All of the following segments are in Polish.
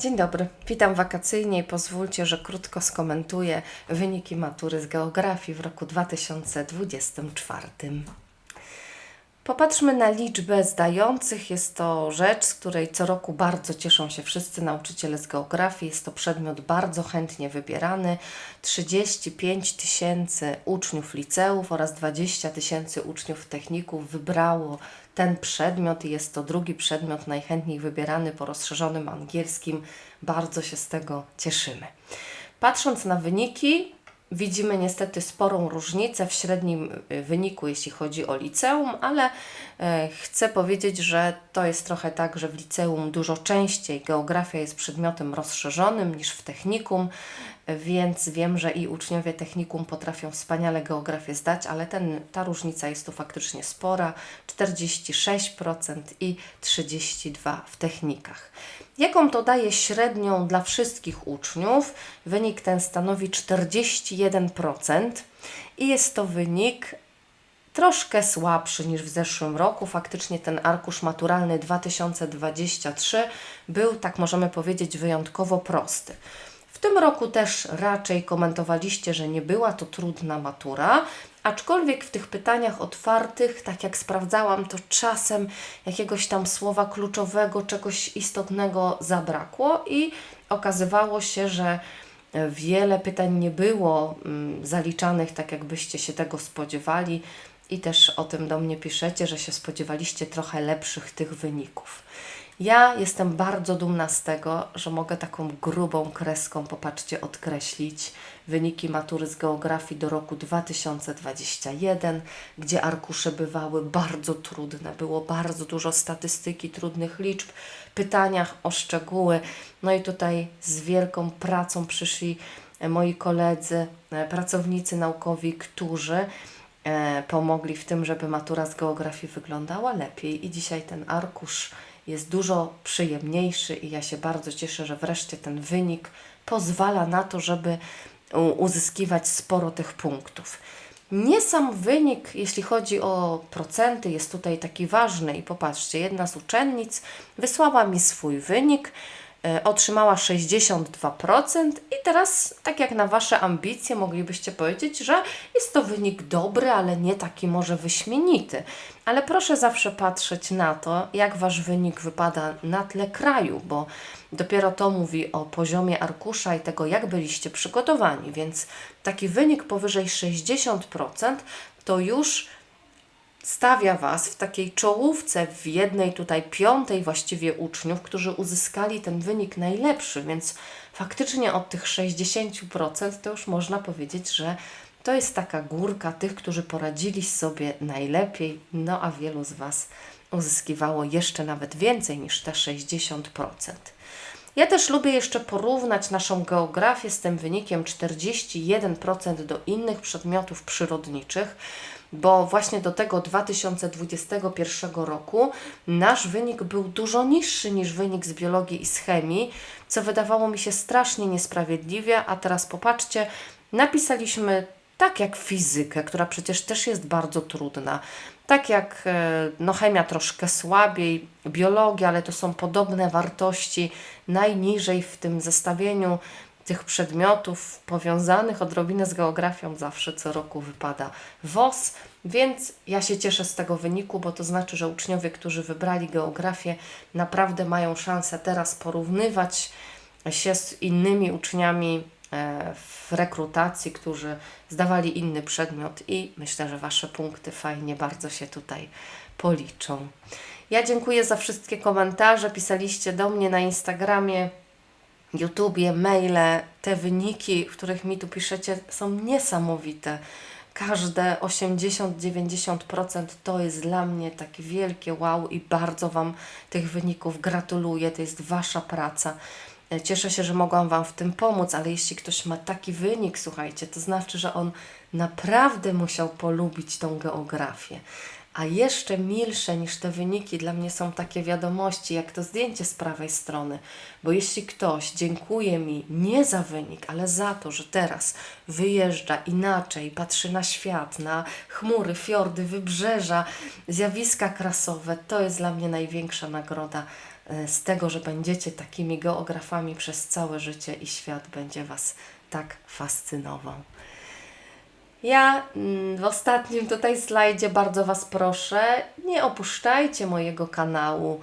Dzień dobry, witam wakacyjnie i pozwólcie, że krótko skomentuję wyniki matury z geografii w roku 2024. Popatrzmy na liczbę zdających. Jest to rzecz, z której co roku bardzo cieszą się wszyscy nauczyciele z geografii. Jest to przedmiot bardzo chętnie wybierany. 35 tysięcy uczniów liceów oraz 20 tysięcy uczniów techników wybrało ten przedmiot i jest to drugi przedmiot najchętniej wybierany po rozszerzonym angielskim. Bardzo się z tego cieszymy. Patrząc na wyniki, Widzimy niestety sporą różnicę w średnim y, wyniku, jeśli chodzi o liceum, ale e, chcę powiedzieć, że to jest trochę tak, że w liceum dużo częściej geografia jest przedmiotem rozszerzonym niż w technikum, więc wiem, że i uczniowie technikum potrafią wspaniale geografię zdać, ale ten, ta różnica jest tu faktycznie spora 46% i 32% w technikach. Jaką to daje średnią dla wszystkich uczniów? Wynik ten stanowi 41% i jest to wynik troszkę słabszy niż w zeszłym roku. Faktycznie ten arkusz maturalny 2023 był, tak możemy powiedzieć, wyjątkowo prosty. W tym roku też raczej komentowaliście, że nie była to trudna matura, aczkolwiek w tych pytaniach otwartych, tak jak sprawdzałam, to czasem jakiegoś tam słowa kluczowego, czegoś istotnego zabrakło i okazywało się, że wiele pytań nie było mm, zaliczanych tak, jakbyście się tego spodziewali. I też o tym do mnie piszecie, że się spodziewaliście trochę lepszych tych wyników. Ja jestem bardzo dumna z tego, że mogę taką grubą kreską, popatrzcie, odkreślić wyniki matury z geografii do roku 2021, gdzie arkusze bywały bardzo trudne, było bardzo dużo statystyki, trudnych liczb, pytaniach o szczegóły. No i tutaj z wielką pracą przyszli e, moi koledzy, e, pracownicy naukowi, którzy e, pomogli w tym, żeby matura z geografii wyglądała lepiej. I dzisiaj ten arkusz jest dużo przyjemniejszy i ja się bardzo cieszę, że wreszcie ten wynik pozwala na to, żeby uzyskiwać sporo tych punktów. Nie sam wynik, jeśli chodzi o procenty, jest tutaj taki ważny i popatrzcie, jedna z uczennic wysłała mi swój wynik, otrzymała 62% i teraz, tak jak na Wasze ambicje, moglibyście powiedzieć, że jest to wynik dobry, ale nie taki może wyśmienity. Ale proszę zawsze patrzeć na to, jak Wasz wynik wypada na tle kraju, bo dopiero to mówi o poziomie arkusza i tego, jak byliście przygotowani. Więc taki wynik powyżej 60% to już stawia Was w takiej czołówce, w jednej tutaj piątej właściwie uczniów, którzy uzyskali ten wynik najlepszy, więc faktycznie od tych 60% to już można powiedzieć, że to jest taka górka tych, którzy poradzili sobie najlepiej, no a wielu z Was uzyskiwało jeszcze nawet więcej niż te 60%. Ja też lubię jeszcze porównać naszą geografię z tym wynikiem 41% do innych przedmiotów przyrodniczych bo właśnie do tego 2021 roku nasz wynik był dużo niższy niż wynik z biologii i z chemii, co wydawało mi się strasznie niesprawiedliwie, a teraz popatrzcie, napisaliśmy tak jak fizykę, która przecież też jest bardzo trudna, tak jak e, no, chemia troszkę słabiej, biologia, ale to są podobne wartości najniżej w tym zestawieniu tych przedmiotów powiązanych odrobinę z geografią zawsze co roku wypada WOS, więc ja się cieszę z tego wyniku, bo to znaczy, że uczniowie, którzy wybrali geografię, naprawdę mają szansę teraz porównywać się z innymi uczniami e, w rekrutacji, którzy zdawali inny przedmiot i myślę, że Wasze punkty fajnie bardzo się tutaj policzą. Ja dziękuję za wszystkie komentarze. Pisaliście do mnie na Instagramie YouTubie, maile, te wyniki, w których mi tu piszecie, są niesamowite. Każde 80-90% to jest dla mnie takie wielkie wow i bardzo Wam tych wyników gratuluję. To jest Wasza praca. Cieszę się, że mogłam Wam w tym pomóc, ale jeśli ktoś ma taki wynik, słuchajcie, to znaczy, że on naprawdę musiał polubić tą geografię. A jeszcze milsze niż te wyniki dla mnie są takie wiadomości, jak to zdjęcie z prawej strony. Bo jeśli ktoś dziękuje mi nie za wynik, ale za to, że teraz wyjeżdża inaczej, patrzy na świat, na chmury, fiordy, wybrzeża, zjawiska krasowe, to jest dla mnie największa nagroda e, z tego, że będziecie takimi geografami przez całe życie i świat będzie Was tak fascynował. Ja mm, w ostatnim tutaj slajdzie bardzo Was proszę, nie opuszczajcie mojego kanału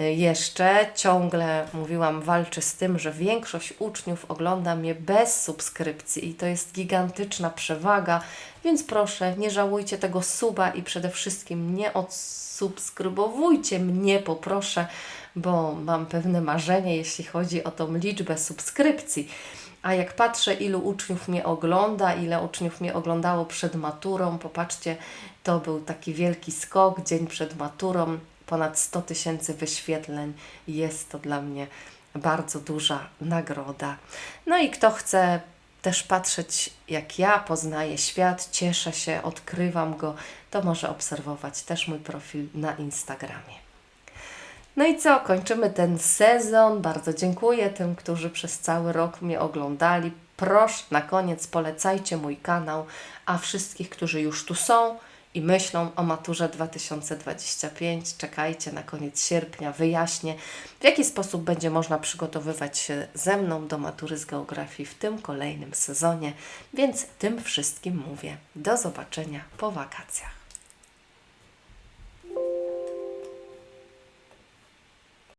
y, jeszcze. Ciągle mówiłam, walczę z tym, że większość uczniów ogląda mnie bez subskrypcji i to jest gigantyczna przewaga, więc proszę, nie żałujcie tego suba i przede wszystkim nie odsubskrybowujcie mnie, poproszę, bo mam pewne marzenie, jeśli chodzi o tą liczbę subskrypcji. A jak patrzę, ilu uczniów mnie ogląda, ile uczniów mnie oglądało przed maturą, popatrzcie, to był taki wielki skok, dzień przed maturą, ponad 100 tysięcy wyświetleń. Jest to dla mnie bardzo duża nagroda. No i kto chce też patrzeć, jak ja poznaję świat, cieszę się, odkrywam go, to może obserwować też mój profil na Instagramie. No i co, kończymy ten sezon. Bardzo dziękuję tym, którzy przez cały rok mnie oglądali. Proszę, na koniec polecajcie mój kanał, a wszystkich, którzy już tu są i myślą o maturze 2025, czekajcie na koniec sierpnia, wyjaśnię, w jaki sposób będzie można przygotowywać się ze mną do matury z geografii w tym kolejnym sezonie. Więc tym wszystkim mówię. Do zobaczenia po wakacjach.